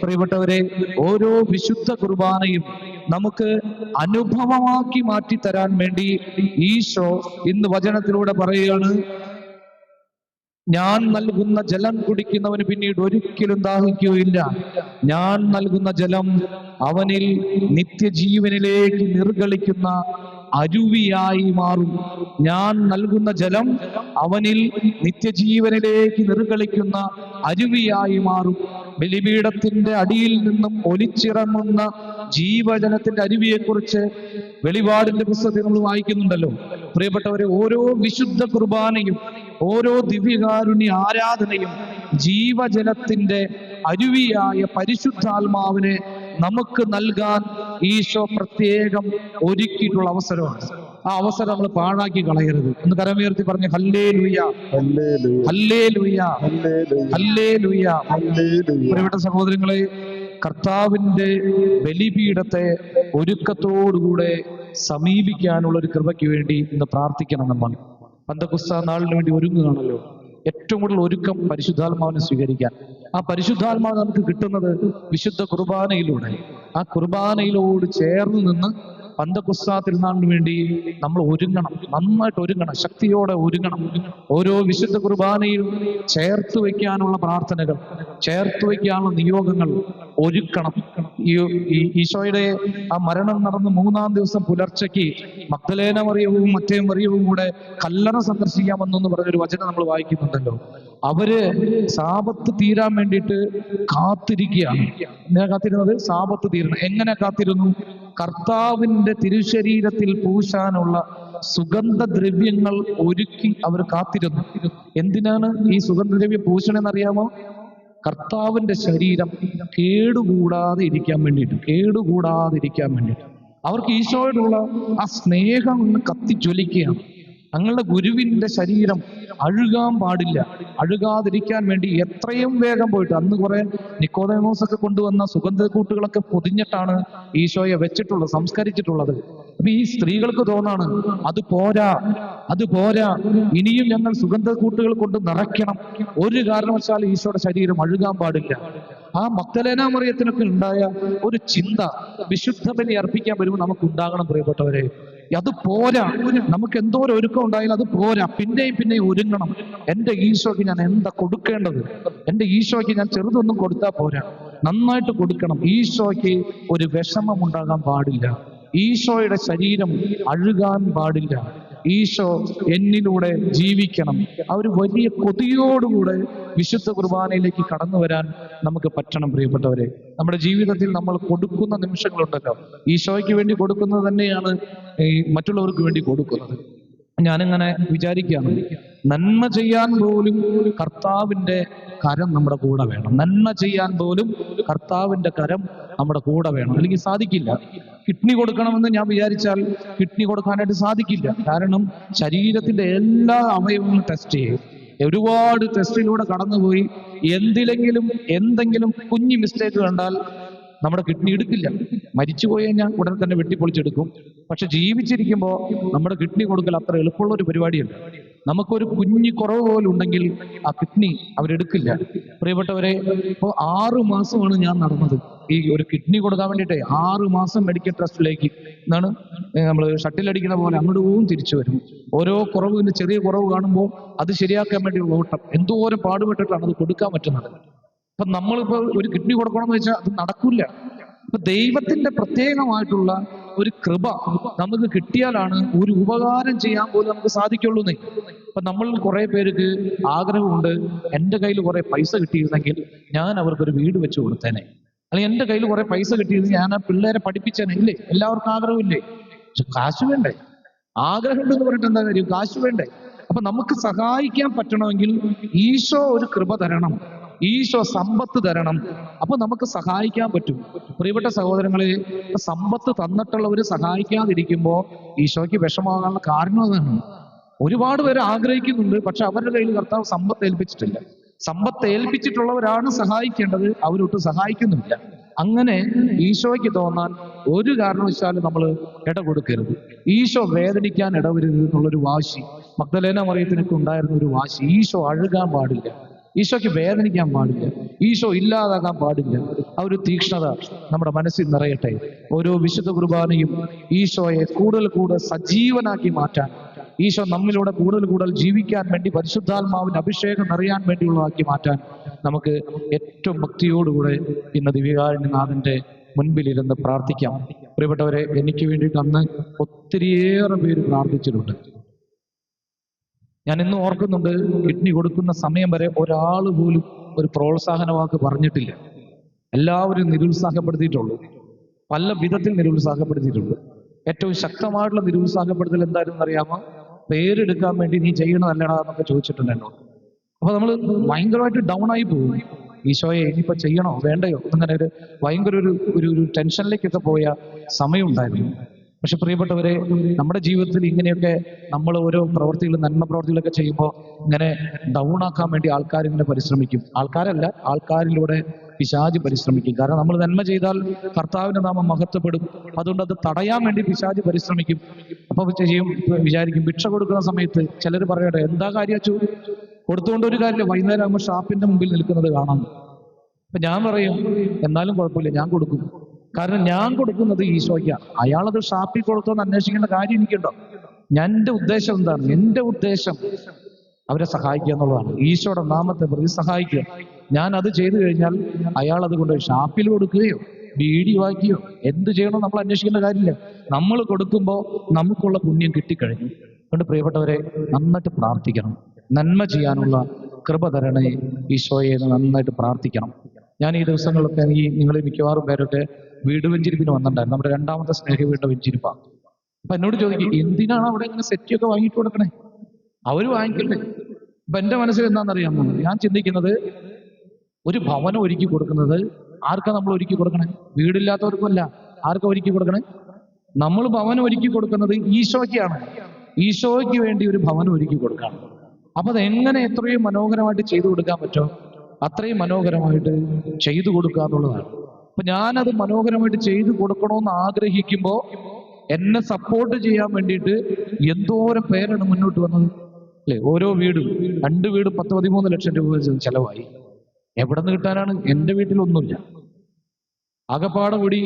പ്രിയപ്പെട്ടവരെ ഓരോ വിശുദ്ധ കുർബാനയും നമുക്ക് അനുഭവമാക്കി മാറ്റി തരാൻ വേണ്ടി ഈശോ ഇന്ന് വചനത്തിലൂടെ പറയുകയാണ് ഞാൻ നൽകുന്ന ജലം കുടിക്കുന്നവന് പിന്നീട് ഒരിക്കലും ദാഹിക്കുകയില്ല. ഞാൻ നൽകുന്ന ജലം അവനിൽ നിത്യജീവനിലേക്ക് നിർഗളിക്കുന്ന അരുവിയായി മാറും. ഞാൻ നൽകുന്ന ജലം അവനിൽ നിത്യജീവനിലേക്ക് നിർഗളിക്കുന്ന അരുവിയായി മാറും. ബലിപീഠത്തിന്റെ അടിയിൽ നിന്നും ഒലിച്ചിറങ്ങുന്ന ജീവജനത്തിന്റെ അരുവിയെക്കുറിച്ച് വെളിപാടിന്റെ പുസ്തകത്തിൽ നമ്മൾ വായിക്കുന്നുണ്ടല്ലോ. പ്രിയപ്പെട്ടവരെ ഓരോ വിശുദ്ധ കുർബാനയും ഓരോ ദിവ്യകാരുണ്യ ആരാധനയും ജീവജലത്തിന്റെ അരുവിയായ പരിശുദ്ധാത്മാവിനെ നമുക്ക് നൽകാൻ ഈശോ പ്രത്യേകം ഒരുക്കിയിട്ടുള്ള അവസരമാണ്. ആ അവസരം നമ്മൾ പാഴാക്കി കളയരുത്. എന്ന് കരമുയർത്തി പറഞ്ഞു ഹല്ലേ പ്രിയപ്പെട്ട സഹോദരങ്ങളെ കർത്താവിന്റെ ബലിപീഠത്തെ ഒരുക്കത്തോടുകൂടെ സമീപിക്കാനുള്ള ഒരു കൃപയ്ക്ക് വേണ്ടി ഇന്ന് പ്രാർത്ഥിക്കണം നമ്മൾ. പന്തകുസ്ത നാളിന് വേണ്ടി ഒരുങ്ങുകയാണല്ലോ. ഏറ്റവും കൂടുതൽ ഒരുക്കം പരിശുദ്ധാത്മാവിനെ സ്വീകരിക്കാൻ. ആ പരിശുദ്ധാത്മാവ് നമുക്ക് കിട്ടുന്നത് വിശുദ്ധ കുർബാനയിലൂടെ. ആ കുർബാനയിലോട് ചേർന്ന് നിന്ന് പന്തകുസ്ത തിരുനാളിന് വേണ്ടി നമ്മൾ ഒരുങ്ങണം. നന്നായിട്ട് ഒരുങ്ങണം. ശക്തിയോടെ ഒരുങ്ങണം. ഓരോ വിശുദ്ധ കുർബാനയും ചേർത്ത് വയ്ക്കാനുള്ള പ്രാർത്ഥനകൾ ചേർത്ത് വയ്ക്കാനുള്ള നിയോഗങ്ങൾ ഒരുക്കണം. ഈ ഈശോയുടെ ആ മരണം നടന്ന് മൂന്നാം ദിവസം പുലർച്ചയ്ക്ക് മക്തലേന മറിയവും മറ്റേ മറിയവും കൂടെ കല്ലറ സന്ദർശിക്കാമെന്നു പറഞ്ഞൊരു വചനം നമ്മൾ വായിക്കുന്നുണ്ടല്ലോ. അവർ സാപത്ത് തീരാൻ വേണ്ടിയിട്ട് കാത്തിരിക്കുകയാണ്. എന്തിനാ കാത്തിരുന്നത്? സാപത്ത് തീരണം. എങ്ങനെ കാത്തിരുന്നു? കർത്താവിന്റെ തിരുശരീരത്തിൽ പൂശാനുള്ള സുഗന്ധദ്രവ്യങ്ങൾ ഒരുക്കി അവർ കാത്തിരുന്നു. എന്തിനാണ് ഈ സുഗന്ധദ്രവ്യം പൂശണെന്നറിയാമോ? കർത്താവിന്റെ ശരീരം കേടുകൂടാതെ ഇരിക്കാൻ വേണ്ടിയിട്ട് കേടുകൂടാതെ ഇരിക്കാൻ വേണ്ടിയിട്ട്. അവർക്ക് ഈശോയോടുള്ള ആ സ്നേഹം കത്തിജ്വലിക്കുകയാണ്. ഞങ്ങളുടെ ഗുരുവിന്റെ ശരീരം അഴുകാൻ പാടില്ല. അഴുകാതിരിക്കാൻ വേണ്ടി എത്രയും വേഗം പോയിട്ട് അന്ന് കുറെ നിക്കോദേമോസ് ഒക്കെ കൊണ്ടുവന്ന സുഗന്ധക്കൂട്ടുകളൊക്കെ പൊതിഞ്ഞിട്ടാണ് ഈശോയെ വെച്ചിട്ടുള്ളത് സംസ്കരിച്ചിട്ടുള്ളത്. അപ്പൊ ഈ സ്ത്രീകൾക്ക് തോന്നാണ് അത് പോരാ അത് പോരാ ഇനിയും ഞങ്ങൾ സുഗന്ധക്കൂട്ടുകൾ കൊണ്ട് നിറയ്ക്കണം. ഒരു കാരണവശാലും ഈശോയുടെ ശരീരം അഴുകാൻ പാടില്ല. ആ മക്തലേന മറിയത്തിനൊക്കെ ഉണ്ടായ ഒരു ചിന്ത വിശുദ്ധ ബലി അർപ്പിക്കാൻ വരുമ്പോൾ നമുക്ക് ഉണ്ടാകണം പ്രിയപ്പെട്ടവരെ. അത് പോരാ. നമുക്ക് എന്തോ ഒരുക്കം ഉണ്ടായാലും അത് പോരാ. പിന്നെയും പിന്നെയും ഒരുങ്ങണം. എന്റെ ഈശോയ്ക്ക് ഞാൻ എന്താ കൊടുക്കേണ്ടത്? എന്റെ ഈശോയ്ക്ക് ഞാൻ ചെറുതൊന്നും കൊടുത്താൽ പോരാ. നന്നായിട്ട് കൊടുക്കണം. ഈശോയ്ക്ക് ഒരു വിഷമം ഉണ്ടാകാൻ പാടില്ല. ഈശോയുടെ ശരീരം അഴുകാൻ പാടില്ല. ഈശോ എന്നിലൂടെ ജീവിക്കണം. ആ ഒരു വലിയ കൊതിയോടുകൂടെ വിശുദ്ധ കുർബാനയിലേക്ക് കടന്നു വരാൻ നമുക്ക് പറ്റണം പ്രിയപ്പെട്ടവരെ. നമ്മുടെ ജീവിതത്തിൽ നമ്മൾ കൊടുക്കുന്ന നിമിഷങ്ങളുണ്ടല്ലോ. ഈശോയ്ക്ക് വേണ്ടി കൊടുക്കുന്നത് തന്നെയാണ് ഈ മറ്റുള്ളവർക്ക് വേണ്ടി കൊടുക്കുന്നത്. ഞാനിങ്ങനെ വിചാരിക്കുകയാണ്. നന്മ ചെയ്യാൻ പോലും കർത്താവിന്റെ കരം നമ്മുടെ കൂടെ വേണം. നന്മ ചെയ്യാൻ പോലും കർത്താവിന്റെ കരം നമ്മുടെ കൂടെ വേണം. അല്ലെങ്കിൽ സാധിക്കില്ല. കിഡ്നി കൊടുക്കണമെന്ന് ഞാൻ വിചാരിച്ചാൽ കിഡ്നി കൊടുക്കാനായിട്ട് സാധിക്കില്ല. കാരണം ശരീരത്തിന്റെ എല്ലാ അവയവങ്ങളും ടെസ്റ്റ് ചെയ്യും. ഒരുപാട് ടെസ്റ്റിലൂടെ കടന്നുപോയി. എന്തിലെങ്കിലും എന്തെങ്കിലും കുഞ്ഞു മിസ്റ്റേക്ക് കണ്ടാൽ നമ്മുടെ കിഡ്നി എടുക്കില്ല. മരിച്ചു പോയി കഴിഞ്ഞാൽ ഉടനെ തന്നെ വെട്ടിപ്പൊളിച്ചെടുക്കും. പക്ഷെ ജീവിച്ചിരിക്കുമ്പോൾ നമ്മുടെ കിഡ്നി കൊടുക്കൽ അത്ര എളുപ്പമുള്ള ഒരു പരിപാടിയല്ല. നമുക്കൊരു കുഞ്ഞു കുറവ് പോലും ഉണ്ടെങ്കിൽ ആ കിഡ്നി അവരെടുക്കില്ല. പ്രിയപ്പെട്ടവരെ ഇപ്പോൾ ആറു മാസമാണ് ഞാൻ നടന്നത്. ഈ ഒരു കിഡ്നി കൊടുക്കാൻ വേണ്ടിയിട്ട് ആറു മാസം മെഡിക്കൽ ട്രസ്റ്റിലേക്ക് എന്നാണ് നമ്മൾ ഷട്ടിൽ അടിക്കുന്ന പോലെ അങ്ങോട്ട് പോവും തിരിച്ചു വരും. ഓരോ കുറവിന് ചെറിയ കുറവ് കാണുമ്പോൾ അത് ശരിയാക്കാൻ വേണ്ടി ഓട്ടം. എന്തോരം പാടുപെട്ടിട്ടാണ് അത് കൊടുക്കാൻ പറ്റുന്നത്. അപ്പൊ നമ്മളിപ്പോ ഒരു കിഡ്നി കൊടുക്കണമെന്ന് വെച്ചാൽ അത് നടക്കില്ല അപ്പൊ ദൈവത്തിന്റെ പ്രത്യേകമായിട്ടുള്ള ഒരു കൃപ നമുക്ക് കിട്ടിയാലാണ് ഒരു ഉപകാരം ചെയ്യാൻ പോലും നമുക്ക് സാധിക്കുള്ളൂ എന്നേ. അപ്പൊ നമ്മൾ കുറെ പേർക്ക് ആഗ്രഹമുണ്ട് എന്റെ കയ്യിൽ കുറെ പൈസ കിട്ടിയിരുന്നെങ്കിൽ ഞാൻ അവർക്കൊരു വീട് വെച്ച് കൊടുത്തേനെ. അല്ലെങ്കിൽ എന്റെ കയ്യിൽ കുറെ പൈസ കിട്ടിയിരുന്നെങ്കിൽ ഞാൻ ആ പിള്ളേരെ പഠിപ്പിച്ചേനെ. ഇല്ലേ? എല്ലാവർക്കും ആഗ്രഹമില്ലേ? പക്ഷെ കാശ് വേണ്ടേ? ആഗ്രഹം എന്ന് പറഞ്ഞിട്ട് എന്താ കാര്യം? കാശ് വേണ്ടേ? അപ്പൊ നമുക്ക് സഹായിക്കാൻ പറ്റണമെങ്കിൽ ഈശോ ഒരു കൃപ തരണം. ഈശോ സമ്പത്ത് തരണം. അപ്പൊ നമുക്ക് സഹായിക്കാൻ പറ്റും. പ്രിയപ്പെട്ട സഹോദരങ്ങളെ സമ്പത്ത് തന്നിട്ടുള്ളവര് സഹായിക്കാതിരിക്കുമ്പോ ഈശോയ്ക്ക് വിഷമാകാനുള്ള കാരണം അതാണ്. ഒരുപാട് പേര് ആഗ്രഹിക്കുന്നുണ്ട് പക്ഷെ അവരുടെ കയ്യിൽ കർത്താവ് സമ്പത്ത് ഏൽപ്പിച്ചിട്ടില്ല. സമ്പത്ത് ഏൽപ്പിച്ചിട്ടുള്ളവരാണ് സഹായിക്കേണ്ടത് അവരൊട്ടും സഹായിക്കുന്നില്ല അങ്ങനെ ഈശോയ്ക്ക് തോന്നാൻ ഒരു കാരണവശാലും നമ്മൾ ഇട കൊടുക്കരുത് ഈശോ വേദനിക്കാൻ ഇടവരുത് എന്നുള്ളൊരു വാശി. മഗ്ദലേന മറിയത്തിനൊക്കെ ഉണ്ടായിരുന്ന ഒരു വാശി. ഈശോ അഴുകാൻ പാടില്ല. ഈശോയ്ക്ക് വേദനിക്കാൻ പാടില്ല. ഈശോ ഇല്ലാതാകാൻ പാടില്ല. ആ ഒരു തീക്ഷ്ണത നമ്മുടെ മനസ്സിൽ നിറയട്ടെ. ഓരോ വിശുദ്ധ കുർബാനയും ഈശോയെ കൂടുതൽ കൂടുതൽ സജീവനാക്കി മാറ്റാൻ ഈശോ നമ്മിലൂടെ കൂടുതൽ കൂടുതൽ ജീവിക്കാൻ വേണ്ടി പരിശുദ്ധാത്മാവിന്റെ അഭിഷേകം നിറയാൻ വേണ്ടിയുള്ളതാക്കി മാറ്റാൻ നമുക്ക് ഏറ്റവും ഭക്തിയോടുകൂടെ ഇന്ന് ദിവ്യകാരുണ്യനാഥന്റെ മുൻപിലിരുന്ന് പ്രാർത്ഥിക്കാം. പ്രിയപ്പെട്ടവരെ എനിക്ക് വേണ്ടിയിട്ട് അന്ന് ഒത്തിരിയേറെ പേര് പ്രാർത്ഥിച്ചിട്ടുണ്ട്. ഞാൻ ഇന്ന് ഓർക്കുന്നുണ്ട് കിഡ്നി കൊടുക്കുന്ന സമയം വരെ ഒരാൾ പോലും ഒരു പ്രോത്സാഹന വാക്ക് പറഞ്ഞിട്ടില്ല. എല്ലാവരും നിരുത്സാഹപ്പെടുത്തിയിട്ടുള്ളൂ. പല വിധത്തിൽ നിരുത്സാഹപ്പെടുത്തിയിട്ടുണ്ട്. ഏറ്റവും ശക്തമായിട്ടുള്ള നിരുത്സാഹപ്പെടുത്തൽ എന്തായിരുന്നു അറിയാമോ? പേരെടുക്കാൻ വേണ്ടി നീ ചെയ്യണതല്ലടാ എന്നൊക്കെ ചോദിച്ചിട്ടുണ്ട് എന്നോട് അപ്പൊ നമ്മൾ ഭയങ്കരമായിട്ട് ഡൗൺ ആയി പോകും. ഈശോയെ ഇനിയിപ്പോ ചെയ്യണോ? വേണ്ടയോ? അങ്ങനെ ഒരു ഭയങ്കര ഒരു ഒരു ടെൻഷനിലേക്കൊക്കെ പോയ സമയമുണ്ടായിരുന്നു പക്ഷെ പ്രിയപ്പെട്ടവരെ നമ്മുടെ ജീവിതത്തിൽ ഇങ്ങനെയൊക്കെ നമ്മൾ ഓരോ പ്രവർത്തികൾ നന്മ പ്രവർത്തികളൊക്കെ ചെയ്യുമ്പോൾ ഇങ്ങനെ ഡൗൺ ആക്കാൻ വേണ്ടി ആൾക്കാർ ഇങ്ങനെ പരിശ്രമിക്കും. ആൾക്കാരല്ല ആൾക്കാരിലൂടെ പിശാജ് പരിശ്രമിക്കും. കാരണം നമ്മൾ നന്മ ചെയ്താൽ കർത്താവിന്റെ നാമം മഹത്വപ്പെടും. അതുകൊണ്ട് അത് തടയാൻ വേണ്ടി പിശാജ് പരിശ്രമിക്കും. അപ്പൊ ചെയ്യും വിചാരിക്കും ഭിക്ഷ കൊടുക്കുന്ന സമയത്ത് ചിലർ പറയട്ടെ എന്താ കാര്യം അച്ചു? കൊടുത്തുകൊണ്ട് ഒരു കാര്യമില്ല. വൈകുന്നേരം ആകുമ്പോൾ ഷാപ്പിന്റെ മുമ്പിൽ നിൽക്കുന്നത് കാണാം. അപ്പൊ ഞാൻ പറയും എന്നാലും കുഴപ്പമില്ല ഞാൻ കൊടുക്കും. കാരണം ഞാൻ കൊടുക്കുന്നത് ഈശോയ്ക്കാണ് അയാളത് ഷാപ്പിൽ കൊടുത്തോന്ന് അന്വേഷിക്കേണ്ട കാര്യം എനിക്കുണ്ടോ? ഞാൻ എന്റെ ഉദ്ദേശം എന്താണ്? എന്റെ ഉദ്ദേശം അവരെ സഹായിക്കുക എന്നുള്ളതാണ്. ഈശോയുടെ നാമത്തെ പ്രതി സഹായിക്കുക. ഞാൻ അത് ചെയ്തു കഴിഞ്ഞാൽ അയാൾ അത് കൊണ്ട് ഷാപ്പിൽ കൊടുക്കുകയോ വീഡിയോ ആക്കിയോ എന്ത് ചെയ്യണോ നമ്മൾ അന്വേഷിക്കേണ്ട കാര്യമില്ല. നമ്മൾ കൊടുക്കുമ്പോൾ നമുക്കുള്ള പുണ്യം കിട്ടിക്കഴിഞ്ഞു. അതുകൊണ്ട് പ്രിയപ്പെട്ടവരെ നന്നായിട്ട് പ്രാർത്ഥിക്കണം. നന്മ ചെയ്യാനുള്ള കൃപ തരണേ ഈശോയെ നന്നായിട്ട് പ്രാർത്ഥിക്കണം. ഞാൻ ഈ ദിവസങ്ങളൊക്കെ ഈ നിങ്ങളെ മിക്കവാറും പേരൊക്കെ വീട് വെഞ്ചിരിപ്പിന് വന്നിട്ടുണ്ടായിരുന്നു. നമ്മുടെ രണ്ടാമത്തെ സ്നേഹ വീട് വെഞ്ചിരിപ്പാണ് അപ്പൊ എന്നോട് ചോദിക്കും എന്തിനാണ് അവിടെ ഇങ്ങനെ സെറ്റിയൊക്കെ വാങ്ങിയിട്ട് കൊടുക്കണേ? അവർ വാങ്ങിക്കട്ടെ. അപ്പൊ എന്റെ മനസ്സിൽ എന്താണെന്നറിയാമോ? ഞാൻ ചിന്തിക്കുന്നത് ഒരു ഭവനം ഒരുക്കി കൊടുക്കുന്നത് ആർക്കാ നമ്മൾ ഒരുക്കി കൊടുക്കണേ? വീടില്ലാത്തവർക്കുമല്ല. ആർക്കാ ഒരുക്കി കൊടുക്കണേ? നമ്മൾ ഭവനം ഒരുക്കി കൊടുക്കുന്നത് ഈശോയ്ക്കാണ്. ഈശോയ്ക്ക് വേണ്ടി ഒരു ഭവനം ഒരുക്കി കൊടുക്കണം. അപ്പൊ അത് എങ്ങനെ എത്രയും മനോഹരമായിട്ട് ചെയ്തു കൊടുക്കാൻ പറ്റുമോ അത്രയും മനോഹരമായിട്ട് ചെയ്തു കൊടുക്കുക എന്നുള്ളതാണ്. അപ്പൊ ഞാനത് മനോഹരമായിട്ട് ചെയ്തു കൊടുക്കണമെന്ന് ആഗ്രഹിക്കുമ്പോൾ എന്നെ സപ്പോർട്ട് ചെയ്യാൻ വേണ്ടിയിട്ട് എന്തോരം പേരാണ് മുന്നോട്ട് വന്നത്. അല്ലെ? ഓരോ വീടും രണ്ട് വീട് പത്ത് പതിമൂന്ന് ലക്ഷം രൂപ വെച്ച് ചെലവായി. എവിടെ നിന്ന് കിട്ടാനാണ്? എന്റെ വീട്ടിലൊന്നുമില്ല. ആകപ്പാടെ കൂടി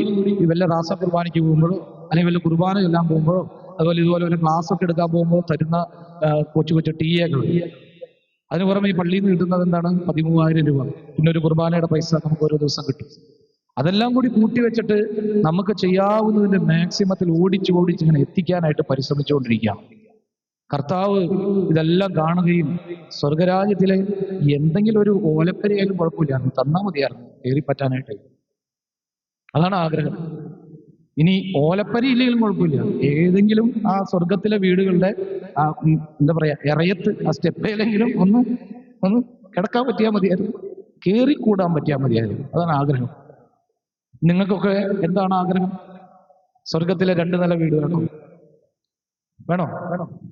വല്ല റാസ കുർബാനയ്ക്ക് പോകുമ്പോഴോ അല്ലെങ്കിൽ വല്ല കുർബാന ചെല്ലാൻ പോകുമ്പോഴോ അതുപോലെ ഇതുപോലെ വല്ല ക്ലാസ് ഒക്കെ എടുക്കാൻ പോകുമ്പോൾ തരുന്ന കൊച്ചു കൊച്ചു ടി എകൾ അതിന് പുറമെ ഈ പള്ളിയിൽ നിന്ന് കിട്ടുന്നത് എന്താണ്? പതിമൂവായിരം രൂപ. പിന്നെ ഒരു കുർബാനയുടെ പൈസ നമുക്ക് ഓരോ ദിവസം കിട്ടും. അതെല്ലാം കൂടി കൂട്ടിവെച്ചിട്ട് നമുക്ക് ചെയ്യാവുന്നതിന്റെ മാക്സിമത്തിൽ ഓടിച്ച് ഓടിച്ച് ഇങ്ങനെ എത്തിക്കാനായിട്ട് പരിശ്രമിച്ചുകൊണ്ടിരിക്കുകയാണ്. കർത്താവ് ഇതെല്ലാം കാണുകയും സ്വർഗരാജ്യത്തിലെ എന്തെങ്കിലും ഒരു ഓലപ്പരയായാലും കുഴപ്പമില്ലായിരുന്നു തന്നാ മതിയായിരുന്നു. കയറിപ്പറ്റാനായിട്ട് അതാണ് ആഗ്രഹം. ഇനി ഓലപ്പരി ഇല്ലെങ്കിലും കുഴപ്പമില്ല. ഏതെങ്കിലും ആ സ്വർഗത്തിലെ വീടുകളുടെ ആ എന്താ പറയാ ഇറയത്ത് ആ സ്റ്റെപ്പയിലെങ്കിലും ഒന്ന് ഒന്ന് കിടക്കാൻ പറ്റിയാൽ മതിയായിരുന്നു. കയറി കൂടാൻ പറ്റിയാൽ മതിയായിരുന്നു. അതാണ് ആഗ്രഹം. നിങ്ങൾക്കൊക്കെ എന്താണ് ആഗ്രഹം? സ്വർഗത്തിലെ രണ്ട് നില വീട് വേണം? വേണോ?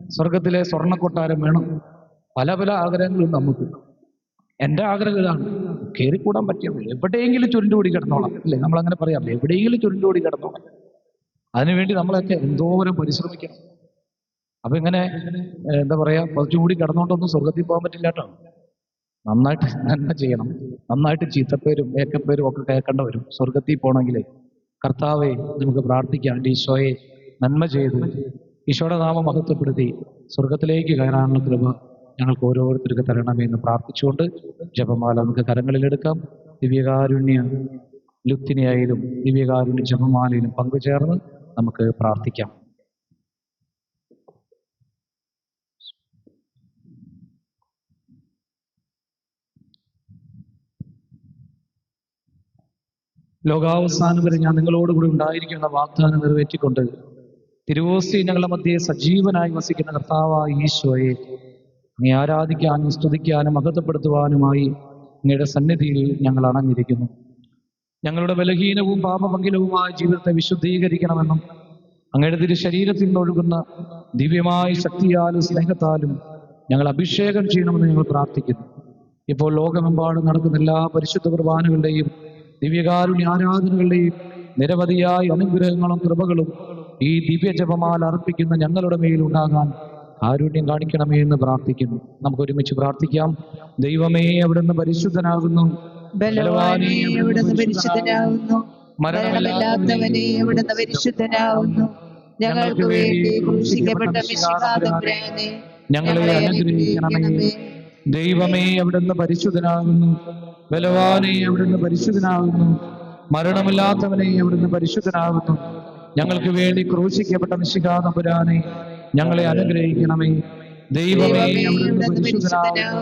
സ്വർഗത്തിലെ സ്വർണക്കൊട്ടാരം വേണം. പല പല ആഗ്രഹങ്ങളും നമുക്ക്. എന്റെ ആഗ്രഹം ഇതാണ്. കയറിക്കൂടാൻ കൂടാൻ മതി എവിടെയെങ്കിലും ചുരുണ്ടുകൂടി കിടന്നോളാം. അല്ലേ? നമ്മൾ അങ്ങനെ പറയാം എവിടെയെങ്കിലും ചുരുണ്ടുകൂടി കിടന്നോളാം. അതിനുവേണ്ടി നമ്മളൊക്കെ എന്തോരം പരിശ്രമിക്കണം. അപ്പൊ ഇങ്ങനെ എന്താ പറയാ കുറച്ചുകൂടി കിടന്നോണ്ടൊന്നും സ്വർഗത്തിൽ പോകാൻ പറ്റില്ല കേട്ടോ നന്നായിട്ട് നന്മ ചെയ്യണം. നന്നായിട്ട് ചീത്തപ്പേരും ഏക്കപ്പേരും ഒക്കെ കേൾക്കേണ്ട വരും സ്വർഗത്തിൽ പോകണമെങ്കിൽ കർത്താവെ നമുക്ക് പ്രാർത്ഥിക്കാം. ഈശോയെ നന്മ ചെയ്ത് ഈശോയുടെ നാമം മഹത്വപ്പെടുത്തി സ്വർഗത്തിലേക്ക് കയറാനുള്ള കൃപ ഞങ്ങൾക്ക് ഓരോരുത്തർക്ക് തരണമേ എന്ന് പ്രാർത്ഥിച്ചുകൊണ്ട് ജപമാല നമുക്ക് കരങ്ങളിലെടുക്കാം ദിവ്യകാരുണ്യ ലുത്തിനെയായാലും ദിവ്യകാരുണ്യ ജപമാലയിലും പങ്കുചേർന്ന് നമുക്ക് പ്രാർത്ഥിക്കാം. ലോകാവസാനം വരെ ഞാൻ നിങ്ങളോട് കൂടി ഉണ്ടായിരിക്കുന്ന വാഗ്ദാനം നിറവേറ്റിക്കൊണ്ട് തിരുവോസ്തി ഞങ്ങളുടെ മധ്യേ സജീവനായി വസിക്കുന്ന കർത്താവായ ഈശോയെ നീ ആരാധിക്കാനും സ്തുതിക്കാനും മഹത്വപ്പെടുത്തുവാനുമായി അങ്ങയുടെ സന്നിധിയിൽ ഞങ്ങൾ അണഞ്ഞിരിക്കുന്നു ഞങ്ങളുടെ ബലഹീനവും പാപമംഗിലവുമായ ജീവിതത്തെ വിശുദ്ധീകരിക്കണമെന്നും അങ്ങയുടെ തിരു ശരീരത്തിൽ നിന്നൊഴുകുന്ന ദിവ്യമായ ശക്തിയാലും സ്നേഹത്താലും ഞങ്ങൾ അഭിഷേകം ചെയ്യണമെന്ന് ഞങ്ങൾ പ്രാർത്ഥിക്കുന്നു. ഇപ്പോൾ ലോകമെമ്പാടും നടക്കുന്ന എല്ലാ പരിശുദ്ധ കുർബാനകളുടെയും ദിവ്യകാരുണ്യ ആരാധനകളുടെയും നിരവധിയായ അനുഗ്രഹങ്ങളും കൃപകളും ഈ ദിവ്യ ജപമാല അർപ്പിക്കുന്ന ഞങ്ങളുടെ മേൽ ഉണ്ടാകാൻ കാരുണ്യം കാണിക്കണമേ എന്ന് പ്രാർത്ഥിക്കുന്നു. നമുക്ക് ഒരുമിച്ച് പ്രാർത്ഥിക്കാം. ദൈവമേ അവിടുന്ന് പരിശുദ്ധനാകുന്നു. ബലവാനെ പരിശുദ്ധനാകുന്നു. മരണമില്ലാത്തവനെ പരിശുദ്ധനാകുന്നു. ഞങ്ങൾക്ക് വേണ്ടി ക്രൂശിക്കപ്പെട്ട ഞങ്ങളെ അനുഗ്രഹിക്കണമേ. ദൈവമേ അവിടുന്ന് പരിശുദ്ധനാകുന്നു. ബലവാനെ അവിടുന്ന് പരിശുദ്ധനാകുന്നു. മരണമില്ലാത്തവനെ അവിടുന്ന് പരിശുദ്ധനാകുന്നു. ഞങ്ങൾക്ക് വേണ്ടി ക്രൂശിക്കപ്പെട്ട നിശികാതപുരാനെ ഞങ്ങളെ അനുഗ്രഹിക്കണമേ. ദൈവമേ അവിടുന്ന് പരിശുദ്ധനാകുന്നു.